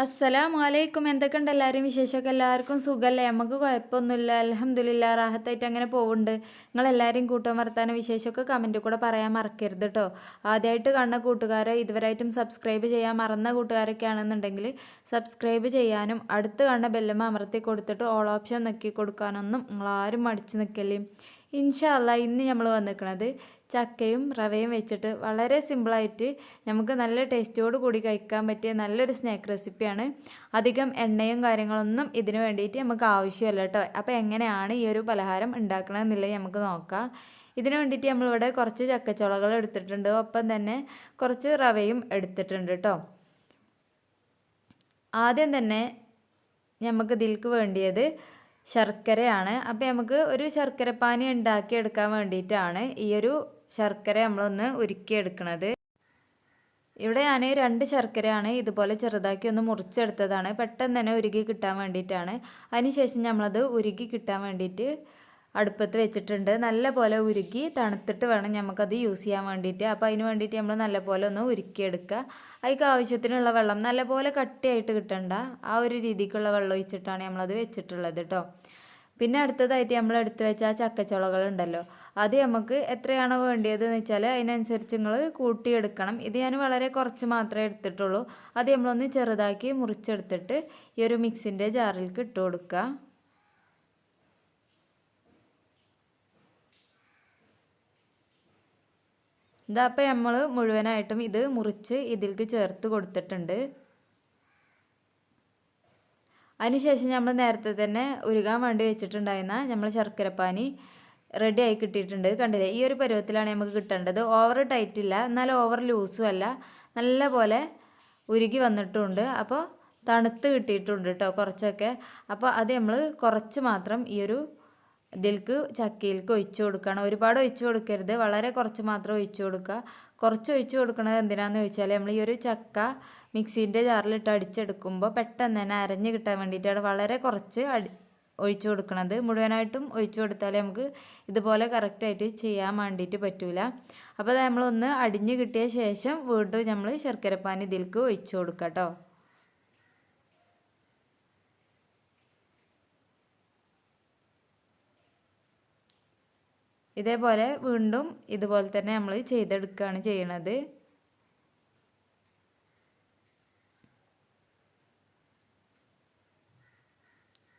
അസ്സലാമു വലൈക്കും എന്തൊക്കെയുണ്ട് എല്ലാവരും? വിശേഷമൊക്കെ എല്ലാവർക്കും സുഖമല്ലേ? നമുക്ക് കുഴപ്പമൊന്നുമില്ല. അലഹമ്മദില്ല റാഹത്തായിട്ട് അങ്ങനെ പോകുന്നുണ്ട് നിങ്ങളെല്ലാവരും കൂട്ടം വർത്താനം വിശേഷമൊക്കെ കമന്റിൽ കൂടെ പറയാൻ മറക്കരുത് കേട്ടോ ആദ്യമായിട്ട് കാണുന്ന കൂട്ടുകാരെ ഇതുവരായിട്ടും സബ്സ്ക്രൈബ് ചെയ്യാൻ മറന്ന കൂട്ടുകാരൊക്കെ ആണെന്നുണ്ടെങ്കിൽ സബ്സ്ക്രൈബ് ചെയ്യാനും അടുത്ത് കാണുന്ന ബെല്ലമ്മ അമർത്തി കൊടുത്തിട്ട് ഓൾ ഓപ്ഷൻ നോക്കി കൊടുക്കാനൊന്നും നിങ്ങളാരും മടിച്ച് നിൽക്കല്ലേ? ഇൻഷാല്ല ഇന്ന് നമ്മൾ വന്നിരിക്കുന്നത് ചക്കയും റവയും വെച്ചിട്ട് വളരെ സിമ്പിളായിട്ട് നമുക്ക് നല്ല ടേസ്റ്റോട് കൂടി കഴിക്കാൻ പറ്റിയ നല്ലൊരു സ്നാക്ക് റെസിപ്പിയാണ്. അധികം എണ്ണയും കാര്യങ്ങളൊന്നും ഇതിനു വേണ്ടിയിട്ട് നമുക്ക് ആവശ്യമല്ല കേട്ടോ അപ്പോൾ എങ്ങനെയാണ് ഈ ഒരു പലഹാരം ഉണ്ടാക്കണമെന്നുള്ളത് നമുക്ക് നോക്കാം. ഇതിനു വേണ്ടിയിട്ട് നമ്മളിവിടെ കുറച്ച് ചക്കച്ചുളകൾ എടുത്തിട്ടുണ്ട്. ഒപ്പം തന്നെ കുറച്ച് റവയും എടുത്തിട്ടുണ്ട് കേട്ടോ ആദ്യം തന്നെ നമുക്ക് ഇതിൽക്ക് വേണ്ടിയത് ശർക്കരയാണ്. അപ്പോൾ നമുക്ക് ഒരു ശർക്കരപ്പാനി ഉണ്ടാക്കി എടുക്കാൻ വേണ്ടിയിട്ടാണ് ഈ ഒരു ശർക്കര നമ്മളൊന്ന് ഉരുക്കിയെടുക്കണത്. ഇവിടെ ഞാൻ രണ്ട് ശർക്കരയാണ് ഇതുപോലെ ചെറുതാക്കി ഒന്ന് മുറിച്ചെടുത്തതാണ്. പെട്ടെന്ന് തന്നെ ഉരുകി കിട്ടാൻ വേണ്ടിയിട്ടാണ്. അതിനുശേഷം നമ്മളത് ഉരുകി കിട്ടാൻ വേണ്ടിയിട്ട് അടുപ്പത്ത് വെച്ചിട്ടുണ്ട്. നല്ല പോലെ ഉരുക്കി തണുത്തിട്ട് വേണം നമുക്കത് യൂസ് ചെയ്യാൻ വേണ്ടിയിട്ട് അപ്പോൾ അതിന് വേണ്ടിയിട്ട് നമ്മൾ നല്ല പോലെ ഒന്ന് ഉരുക്കിയെടുക്കുക. അതിക്ക് ആവശ്യത്തിനുള്ള വെള്ളം നല്ല പോലെ കട്ടിയായിട്ട് കിട്ടണ്ട. ആ ഒരു രീതിക്കുള്ള വെള്ളം ഒഴിച്ചിട്ടാണ് നമ്മളത് വെച്ചിട്ടുള്ളത് കേട്ടോ പിന്നെ അടുത്തതായിട്ട് നമ്മൾ എടുത്തു വെച്ച ആ ചക്കച്ചുളകൾ ഉണ്ടല്ലോ. അത് നമുക്ക് എത്രയാണോ വേണ്ടിയത് എന്ന് വെച്ചാൽ അതിനനുസരിച്ച് നിങ്ങൾ കൂട്ടിയെടുക്കണം. ഇത് ഞാൻ വളരെ കുറച്ച് മാത്രമേ എടുത്തിട്ടുള്ളൂ. അത് നമ്മളൊന്ന് ചെറുതാക്കി മുറിച്ചെടുത്തിട്ട് ഈ ഒരു മിക്സിന്റെ ജാറിലേക്ക് ഇട്ട് കൊടുക്കുക. ഇതാ അപ്പം നമ്മൾ മുഴുവനായിട്ടും ഇത് മുറിച്ച് ഇതിലേക്ക് ചേർത്ത് കൊടുത്തിട്ടുണ്ട്. അതിനുശേഷം നമ്മൾ നേരത്തെ തന്നെ ഉരുകാൻ വേണ്ടി വെച്ചിട്ടുണ്ടായിരുന്ന നമ്മൾ ശർക്കരപ്പാനി റെഡി ആയി കിട്ടിയിട്ടുണ്ട് കണ്ടില്ലേ? ഈ ഒരു പരുവത്തിലാണ് നമുക്ക് കിട്ടേണ്ടത്. ഓവർ ടൈറ്റ് ഇല്ല. എന്നാൽ ഓവർ ലൂസും അല്ല. നല്ല പോലെ ഉരുകി വന്നിട്ടുമുണ്ട് അപ്പോൾ തണുത്ത് കിട്ടിയിട്ടുണ്ട് കേട്ടോ കുറച്ചൊക്കെ. അപ്പോൾ അത് നമ്മൾ കുറച്ച് മാത്രം ഈ ഒരു ഇതിൽക്ക് ചക്കയിലേക്ക് ഒഴിച്ചു കൊടുക്കണം. ഒരുപാട് ഒഴിച്ചു കൊടുക്കരുത്. വളരെ കുറച്ച് മാത്രം ഒഴിച്ചു കൊടുക്കുക. കുറച്ച് ഒഴിച്ചു കൊടുക്കുന്നത് എന്തിനാന്ന് ചോദിച്ചാൽ നമ്മൾ ഈ ഒരു ചക്ക മിക്സീന്റെ ജാറിലിട്ട് അടിച്ചെടുക്കുമ്പോൾ പെട്ടെന്ന് തന്നെ അരഞ്ഞ് കിട്ടാൻ വേണ്ടിയിട്ടാണ് വളരെ കുറച്ച് അടി ഒഴിച്ചു കൊടുക്കുന്നത് മുഴുവനായിട്ടും ഒഴിച്ചു കൊടുത്താലേ നമുക്ക് ഇതുപോലെ കറക്റ്റായിട്ട് ചെയ്യാൻ വേണ്ടിയിട്ട് പറ്റൂല. അപ്പോൾ നമ്മളൊന്ന് അടിഞ്ഞ് കിട്ടിയ ശേഷം വീണ്ടും നമ്മൾ ശർക്കരപ്പാൻ ഇതിലേക്ക് ഒഴിച്ചു കൊടുക്കാം കേട്ടോ. ഇതേപോലെ വീണ്ടും ഇതുപോലെ തന്നെ നമ്മൾ ചെയ്തെടുക്കുകയാണ് ചെയ്യണത്.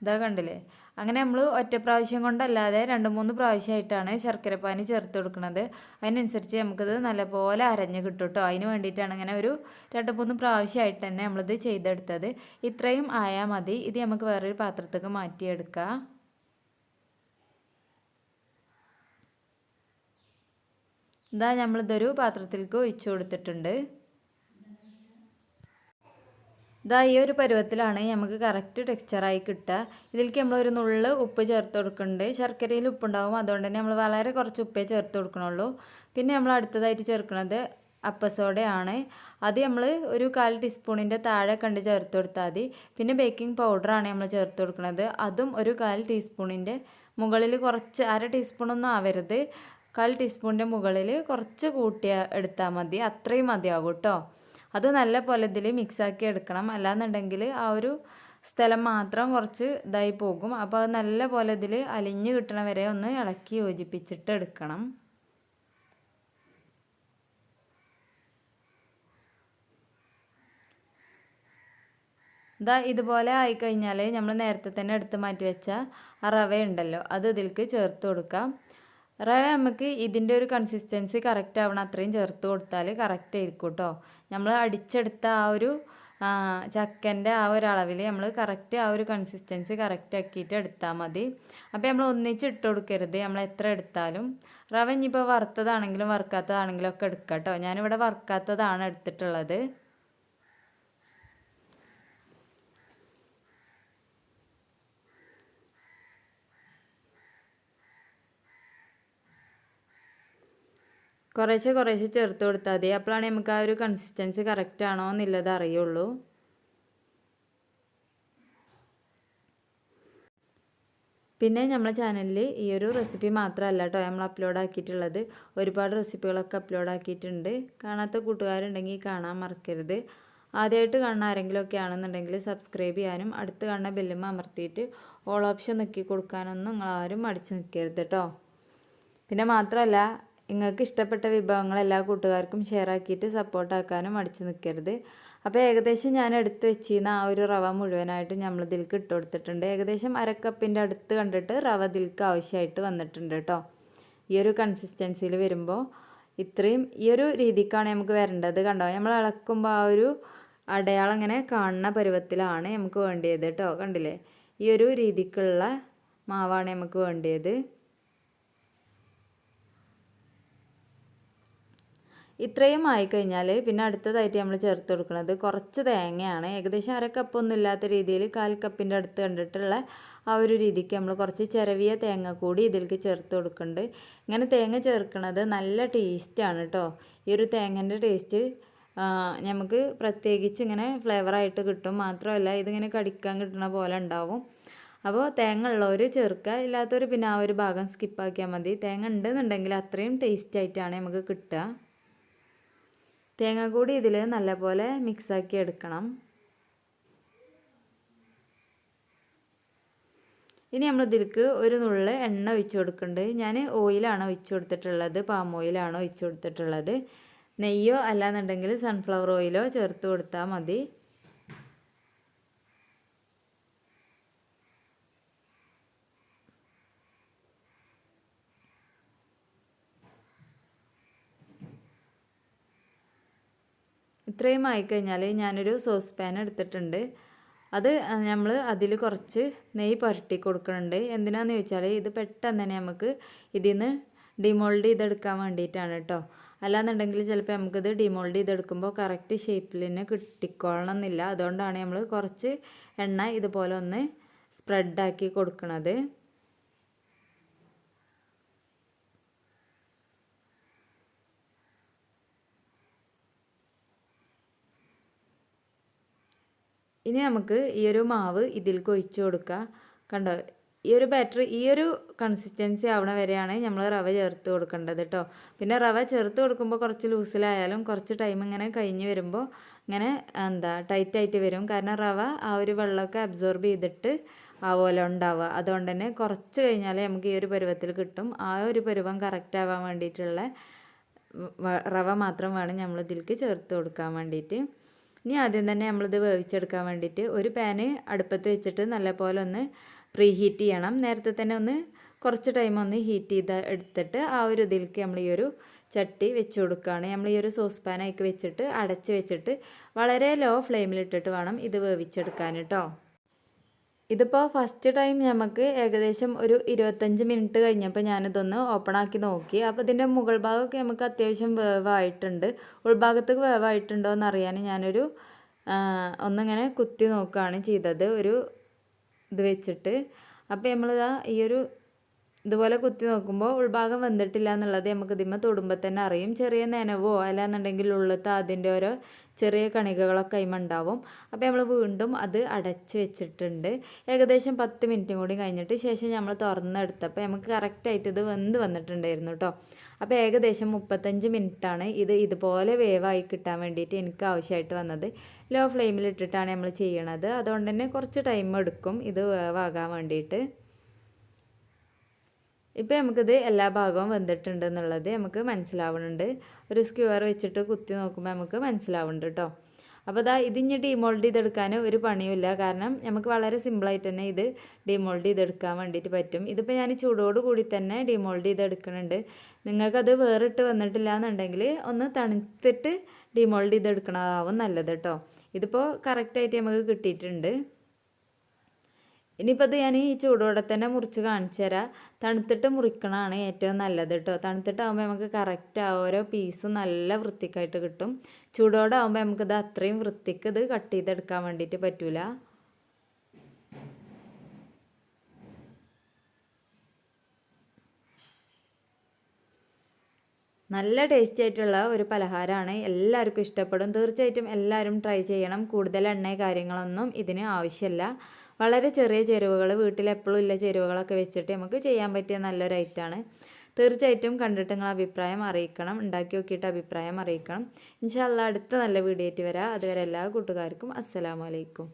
ഇതാ കണ്ടില്ലേ? അങ്ങനെ നമ്മൾ ഒറ്റ പ്രാവശ്യം കൊണ്ടല്ലാതെ രണ്ട് മൂന്ന് പ്രാവശ്യമായിട്ടാണ് ശർക്കരപ്പാനി ചേർത്ത് കൊടുക്കുന്നത് അതിനനുസരിച്ച് നമുക്കിത് നല്ലപോലെ അരഞ്ഞ് കിട്ടും കേട്ടോ. അതിന് വേണ്ടിയിട്ടാണ് ഇങ്ങനെ ഒരു രണ്ട് മൂന്ന് പ്രാവശ്യമായിട്ട് തന്നെ നമ്മളിത് ചെയ്തെടുത്തത്. ഇത്രയും ആയാൽ മതി. ഇത് നമുക്ക് വേറൊരു പാത്രത്തേക്ക് മാറ്റിയെടുക്കാം. ഇതാ നമ്മളിതൊരു പാത്രത്തിലേക്ക് ഒഴിച്ചു കൊടുത്തിട്ടുണ്ട്. ഇതാ ഈ ഒരു പരുവത്തിലാണ് നമുക്ക് കറക്റ്റ് ടെക്സ്ചറായി കിട്ടുക. ഇതിലേക്ക് നമ്മൾ ഒരു നുള്ള് ഉപ്പ് ചേർത്ത് കൊടുക്കുന്നുണ്ട്. ശർക്കരയിൽ ഉപ്പുണ്ടാവും അതുകൊണ്ട് തന്നെ നമ്മൾ വളരെ കുറച്ച് ഉപ്പേ ചേർത്ത് കൊടുക്കണുള്ളൂ. പിന്നെ നമ്മൾ അടുത്തതായിട്ട് ചേർക്കുന്നത് അപ്പസോഡയാണ് അത് നമ്മൾ ഒരു കാൽ ടീസ്പൂണിന്റെ താഴെ കണ്ട് ചേർത്ത് കൊടുത്താൽ മതി. പിന്നെ ബേക്കിംഗ് പൗഡറാണ് നമ്മൾ ചേർത്ത് കൊടുക്കുന്നത് അതും ഒരു കാൽ ടീസ്പൂണിന്റെ മുകളിൽ കുറച്ച് അര ടീസ്പൂണൊന്നും ആവരുത്. കാൽ ടീസ്പൂണിന്റെ മുകളിൽ കുറച്ച് കൂട്ടിയ എടുത്താൽ മതി. അത്രയും മതിയാകും കേട്ടോ. അത് നല്ല പോലെ ഇതിൽ മിക്സാക്കി എടുക്കണം. അല്ലാന്നുണ്ടെങ്കിൽ ആ ഒരു സ്ഥലം മാത്രം കുറച്ച് ഇതായി പോകും. അപ്പോൾ അത് നല്ല പോലെ ഇതിൽ അലിഞ്ഞ് കിട്ടണ വരെ ഒന്ന് ഇളക്കി യോജിപ്പിച്ചിട്ട് എടുക്കണം. ഇതാ ഇതുപോലെ ആയിക്കഴിഞ്ഞാൽ നമ്മൾ നേരത്തെ തന്നെ എടുത്ത് മാറ്റി വെച്ച ആ റവ ഉണ്ടല്ലോ അത് ഇതിലേക്ക് ചേർത്ത് കൊടുക്കാം. റവ നമുക്ക് ഇതിന്റെ ഒരു കൺസിസ്റ്റൻസി കറക്റ്റ് ആവണം. അത്രയും ചേർത്ത് കൊടുത്താൽ കറക്റ്റ് ആയിരിക്കും കേട്ടോ നമ്മൾ അടിച്ചെടുത്ത ആ ഒരു ചക്കന്റെ ആ ഒരു അളവിൽ നമ്മൾ കറക്റ്റ് ആ ഒരു കൺസിസ്റ്റൻസി കറക്റ്റ് ആക്കിയിട്ട് എടുത്താൽ മതി. അപ്പോൾ നമ്മൾ ഒന്നിച്ച് ഇട്ട് കൊടുക്കരുത്. നമ്മൾ എത്ര എടുത്താലും. റവ ഇനിയിപ്പോൾ വറുത്തതാണെങ്കിലും വറുക്കാത്തതാണെങ്കിലും ഒക്കെ എടുക്കാം കേട്ടോ ഞാനിവിടെ വറുക്കാത്തതാണ് എടുത്തിട്ടുള്ളത്. കുറേശ്ശെ കുറേശ്ശെ ചേർത്ത് കൊടുത്താൽ മതി. അപ്പോഴാണ് നമുക്ക് ആ ഒരു കൺസിസ്റ്റൻസി കറക്റ്റ് ആണോ എന്നുള്ളത് അറിയുള്ളൂ. പിന്നെ നമ്മളെ ചാനലിൽ ഈ ഒരു റെസിപ്പി മാത്രമല്ല കേട്ടോ നമ്മൾ അപ്ലോഡ് ആക്കിയിട്ടുള്ളത്. ഒരുപാട് റെസിപ്പികളൊക്കെ അപ്ലോഡ് ആക്കിയിട്ടുണ്ട്. കാണാത്ത കൂട്ടുകാരുണ്ടെങ്കിൽ കാണാൻ മറക്കരുത്. ആദ്യമായിട്ട് കാണുന്ന ആരെങ്കിലുമൊക്കെ ആണെന്നുണ്ടെങ്കിൽ സബ്സ്ക്രൈബ് ചെയ്യാനും അടുത്ത് കാണുന്ന ബെല്ലുമ്മ അമർത്തിയിട്ട് ഓൾ ഓപ്ഷൻ നിൽക്കി കൊടുക്കാനൊന്നും നിങ്ങൾ ആരും മടിച്ച് നിൽക്കരുത് കേട്ടോ. പിന്നെ മാത്രമല്ല നിങ്ങൾക്ക് ഇഷ്ടപ്പെട്ട വിഭവങ്ങൾ എല്ലാ കൂട്ടുകാർക്കും ഷെയർ ആക്കിയിട്ട് സപ്പോർട്ടാക്കാനും അടിച്ചു നിൽക്കരുത്. അപ്പോൾ ഏകദേശം ഞാൻ എടുത്ത് വെച്ചിരുന്ന ആ ഒരു റവ മുഴുവനായിട്ട് നമ്മൾ ഇതിലേക്ക് ഇട്ട് കൊടുത്തിട്ടുണ്ട്. ഏകദേശം അരക്കപ്പിന്റെ അടുത്ത് കണ്ടിട്ട് റവ ഇതിലേക്ക് ആവശ്യമായിട്ട് വന്നിട്ടുണ്ട് കേട്ടോ ഈ ഒരു കൺസിസ്റ്റൻസിയിൽ വരുമ്പോൾ ഇത്രയും ഈ ഒരു രീതിക്കാണ് നമുക്ക് വരേണ്ടത് കണ്ടോ? നമ്മൾ ഇളക്കുമ്പോൾ ആ ഒരു അടയാളം ഇങ്ങനെ കാണുന്ന പരുവത്തിലാണ് നമുക്ക് വേണ്ടിയത് കേട്ടോ കണ്ടില്ലേ? ഈ ഒരു രീതിക്കുള്ള മാവാണ് നമുക്ക് വേണ്ടിയത്. ഇത്രയും ആയിക്കഴിഞ്ഞാൽ പിന്നെ അടുത്തതായിട്ട് നമ്മൾ ചേർത്ത് കൊടുക്കുന്നത് കുറച്ച് തേങ്ങയാണ്. ഏകദേശം അര കപ്പൊന്നും ഇല്ലാത്ത രീതിയിൽ കാൽ കപ്പിന്റെ അടുത്ത് കണ്ടിട്ടുള്ള ആ ഒരു രീതിക്ക് നമ്മൾ കുറച്ച് ചിരവിയ തേങ്ങ കൂടി ഇതിലേക്ക് ചേർത്ത് കൊടുക്കുന്നുണ്ട് ഇങ്ങനെ തേങ്ങ ചേർക്കുന്നത് നല്ല ടേസ്റ്റാണ് കേട്ടോ ഈ ഒരു തേങ്ങന്റെ ടേസ്റ്റ് നമുക്ക് പ്രത്യേകിച്ച് ഇങ്ങനെ ഫ്ലേവറായിട്ട് കിട്ടും. മാത്രമല്ല ഇതിങ്ങനെ കടിക്കാൻ കിട്ടുന്ന പോലെ ഉണ്ടാവും. അപ്പോൾ തേങ്ങ ഉള്ളവർ ചേർക്കുക ഇല്ലാത്തവർ പിന്നെ ആ ഒരു ഭാഗം സ്കിപ്പാക്കിയാൽ മതി. തേങ്ങ ഉണ്ടെന്നുണ്ടെങ്കിൽ അത്രയും ടേസ്റ്റ് ആയിട്ടാണ് നമുക്ക് കിട്ടുക. തേങ്ങ കൂടി ഇതിൽ നല്ലപോലെ മിക്സാക്കി എടുക്കണം. ഇനി നമ്മൾ ഇതിലേക്ക് ഒരു നുള്ള് എണ്ണ ഒഴിച്ചു കൊടുക്കുന്നുണ്ട് ഞാൻ ഓയിലാണ് ഒഴിച്ചു കൊടുത്തിട്ടുള്ളത് പാം ഓയിലാണ് ഒഴിച്ചു കൊടുത്തിട്ടുള്ളത്. നെയ്യോ അല്ലാന്നുണ്ടെങ്കിൽ സൺഫ്ലവർ ഓയിലോ ചേർത്ത് കൊടുത്താൽ മതി. ഇത്രയും ആയിക്കഴിഞ്ഞാൽ ഞാനൊരു സോസ് പാൻ എടുത്തിട്ടുണ്ട്. അത് നമ്മൾ അതിൽ കുറച്ച് നെയ്യ് പുരട്ടി കൊടുക്കുന്നുണ്ട്. എന്തിനാന്ന് ചോദിച്ചാൽ ഇത് പെട്ടെന്ന് തന്നെ നമുക്ക് ഇതിൽ നിന്ന് ഡിമോൾഡ് ചെയ്തെടുക്കാൻ വേണ്ടിയിട്ടാണ് കേട്ടോ അല്ലാന്നുണ്ടെങ്കിൽ ചിലപ്പോൾ നമുക്കിത് ഡിമോൾഡ് ചെയ്തെടുക്കുമ്പോൾ കറക്റ്റ് ഷേപ്പിൽ തന്നെ കിട്ടിക്കൊള്ളണം എന്നില്ല അതുകൊണ്ടാണ് നമ്മൾ കുറച്ച് എണ്ണ ഇതുപോലെ ഒന്ന് സ്പ്രെഡാക്കി കൊടുക്കുന്നത് ഇനി നമുക്ക് ഈ ഒരു മാവ് ഇതിലേക്ക് ഒഴിച്ചു കൊടുക്കുക കണ്ടോ? ഈ ഒരു ബാറ്റർ ഈ ഒരു കൺസിസ്റ്റൻസി ആവണ വരെയാണ് നമ്മൾ റവ ചേർത്ത് കൊടുക്കേണ്ടത് കേട്ടോ പിന്നെ റവ ചേർത്ത് കൊടുക്കുമ്പോൾ കുറച്ച് ലൂസിലായാലും കുറച്ച് ടൈം ഇങ്ങനെ കഴിഞ്ഞ് വരുമ്പോൾ ഇങ്ങനെ എന്താ ടൈറ്റ് ആയിട്ട് വരും. കാരണം റവ ആ ഒരു വെള്ളമൊക്കെ അബ്സോർബ് ചെയ്തിട്ട് ആവുമല്ലോ ഉണ്ടാവുക. അതുകൊണ്ട് തന്നെ കുറച്ച് കഴിഞ്ഞാലേ നമുക്ക് ഈ ഒരു പരുവത്തിൽ കിട്ടും. ആ ഒരു പരുവം കറക്റ്റ് ആവാൻ വേണ്ടിയിട്ടുള്ള റവ മാത്രം വേണം നമ്മൾ ഇതിലേക്ക് ചേർത്ത് കൊടുക്കാൻ വേണ്ടിയിട്ട്. ഇനി ആദ്യം തന്നെ നമ്മളിത് വേവിച്ചെടുക്കാൻ വേണ്ടിയിട്ട് ഒരു പാന് അടുപ്പത്ത് വെച്ചിട്ട് നല്ലപോലെ ഒന്ന് പ്രീ ഹീറ്റ് ചെയ്യണം. നേരത്തെ തന്നെ ഒന്ന് കുറച്ച് ടൈം ഒന്ന് ഹീറ്റ് ചെയ്ത് എടുത്തിട്ട് ആ ഒരു ഇതിലേക്ക് നമ്മൾ ഈ ഒരു ചട്ടി വെച്ച് കൊടുക്കുകയാണ്. നമ്മൾ ഈ ഒരു സോസ് അതിലേക്ക് വെച്ചിട്ട് അടച്ച് വെച്ചിട്ട് വളരെ ലോ ഫ്ലെയിമിലിട്ടിട്ട് വേണം ഇത് വേവിച്ചെടുക്കാൻ കേട്ടോ ഇതിപ്പോൾ ഫസ്റ്റ് ടൈം നമുക്ക് ഏകദേശം ഒരു ഇരുപത്തഞ്ച് മിനിറ്റ് കഴിഞ്ഞപ്പോൾ ഞാനിതൊന്ന് ഓപ്പൺ ആക്കി നോക്കി. അപ്പോൾ ഇതിന്റെ മുകൾ ഭാഗമൊക്കെ നമുക്ക് അത്യാവശ്യം വേവായിട്ടുണ്ട്. ഉൾഭാഗത്തേക്ക് വേവായിട്ടുണ്ടോ എന്ന് അറിയാൻ ഞാനൊരു ഒന്നിങ്ങനെ കുത്തി നോക്കുകയാണ് ചെയ്തത്. ഒരു ഇത് വെച്ചിട്ട്. അപ്പോൾ നമ്മളിതാ ഈ ഒരു ഇതുപോലെ കുത്തി നോക്കുമ്പോൾ ഉൾഭാഗം വന്നിട്ടില്ല എന്നുള്ളത് നമുക്ക് ഇതിമ്മ തൊടുമ്പോൾ തന്നെ അറിയും. ചെറിയ നനവോ അല്ലാന്നുണ്ടെങ്കിൽ ഉള്ളത്തെ അതിന്റെ ഓരോ ചെറിയ കണികകളൊക്കെ അതിമ ഉണ്ടാവും അപ്പോൾ നമ്മൾ വീണ്ടും അത് അടച്ച് വെച്ചിട്ടുണ്ട്. ഏകദേശം പത്ത് മിനിറ്റും കൂടി കഴിഞ്ഞിട്ട് ശേഷം നമ്മൾ തുറന്നെടുത്തപ്പോൾ നമുക്ക് കറക്റ്റായിട്ട് ഇത് വെന്ത് വന്നിട്ടുണ്ടായിരുന്നു കേട്ടോ അപ്പോൾ ഏകദേശം മുപ്പത്തഞ്ച് മിനിറ്റാണ് ഇത് ഇതുപോലെ വേവായി കിട്ടാൻ വേണ്ടിയിട്ട് എനിക്ക് ആവശ്യമായിട്ട് വന്നത്. ലോ ഫ്ലെയിമിൽ ഇട്ടിട്ടാണ് നമ്മൾ ചെയ്യണത്. അതുകൊണ്ട് തന്നെ കുറച്ച് ടൈം എടുക്കും ഇത് വേവാകാൻ വേണ്ടിയിട്ട് ഇപ്പോൾ നമുക്കിത് എല്ലാ ഭാഗവും വെന്തിട്ടുണ്ട് എന്നുള്ളത് നമുക്ക് മനസ്സിലാവുന്നുണ്ട്. ഒരു സ്ക്യൂർ വെച്ചിട്ട് കുത്തി നോക്കുമ്പോൾ നമുക്ക് മനസ്സിലാവുന്നുണ്ട് കേട്ടോ അപ്പോൾ ഇതാ ഇതിഞ്ഞ് ഡിമോൾഡ് ചെയ്തെടുക്കാൻ ഒരു പണിയുമില്ല. കാരണം നമുക്ക് വളരെ സിമ്പിളായിട്ട് തന്നെ ഇത് ഡിമോൾഡ് ചെയ്തെടുക്കാൻ വേണ്ടിയിട്ട് പറ്റും. ഇതിപ്പോൾ ഞാൻ ചൂടോട് കൂടി തന്നെ ഡിമോൾഡ് ചെയ്തെടുക്കുന്നുണ്ട്. നിങ്ങൾക്കത് വേറിട്ട് വന്നിട്ടില്ല എന്നുണ്ടെങ്കിൽ ഒന്ന് തണുത്തിട്ട് ഡിമോൾഡ് ചെയ്തെടുക്കണതാവും നല്ലത് കേട്ടോ ഇതിപ്പോൾ കറക്റ്റായിട്ട് നമുക്ക് കിട്ടിയിട്ടുണ്ട്. ഇനിയിപ്പോൾ അത് ഞാൻ ഈ ചൂടോടെ തന്നെ മുറിച്ച് കാണിച്ചു തരാം. തണുത്തിട്ട് മുറിക്കണതാണ് ഏറ്റവും നല്ലത് കേട്ടോ തണുത്തിട്ടാകുമ്പോൾ നമുക്ക് കറക്റ്റ് ആ ഓരോ പീസ് നല്ല വൃത്തിക്കായിട്ട് കിട്ടും. ചൂടോടെ ആകുമ്പോൾ നമുക്കിത് അത്രയും വൃത്തിക്ക് ഇത് കട്ട് ചെയ്തെടുക്കാൻ വേണ്ടിയിട്ട് പറ്റൂല. നല്ല ടേസ്റ്റി ആയിട്ടുള്ള ഒരു പലഹാരമാണ്. എല്ലാവർക്കും ഇഷ്ടപ്പെടും. തീർച്ചയായിട്ടും എല്ലാവരും ട്രൈ ചെയ്യണം. കൂടുതൽ എണ്ണ കാര്യങ്ങളൊന്നും ഇതിന് ആവശ്യമില്ല വളരെ ചെറിയ ചേരുവകൾ വീട്ടിലെപ്പോഴും ഇല്ല ചേരുവകളൊക്കെ വെച്ചിട്ട് നമുക്ക് ചെയ്യാൻ പറ്റിയ നല്ലൊരു ഐറ്റമാണ്. തീർച്ചയായിട്ടും കണ്ടിട്ട് നിങ്ങൾ അഭിപ്രായം അറിയിക്കണം ഉണ്ടാക്കി നോക്കിയിട്ട് അഭിപ്രായം അറിയിക്കണം. ഇൻഷാല്ല അടുത്ത നല്ല വീഡിയോ ആയിട്ട് വരാം. അതുവരെ എല്ലാ കൂട്ടുകാർക്കും അസ്സലാമലൈക്കും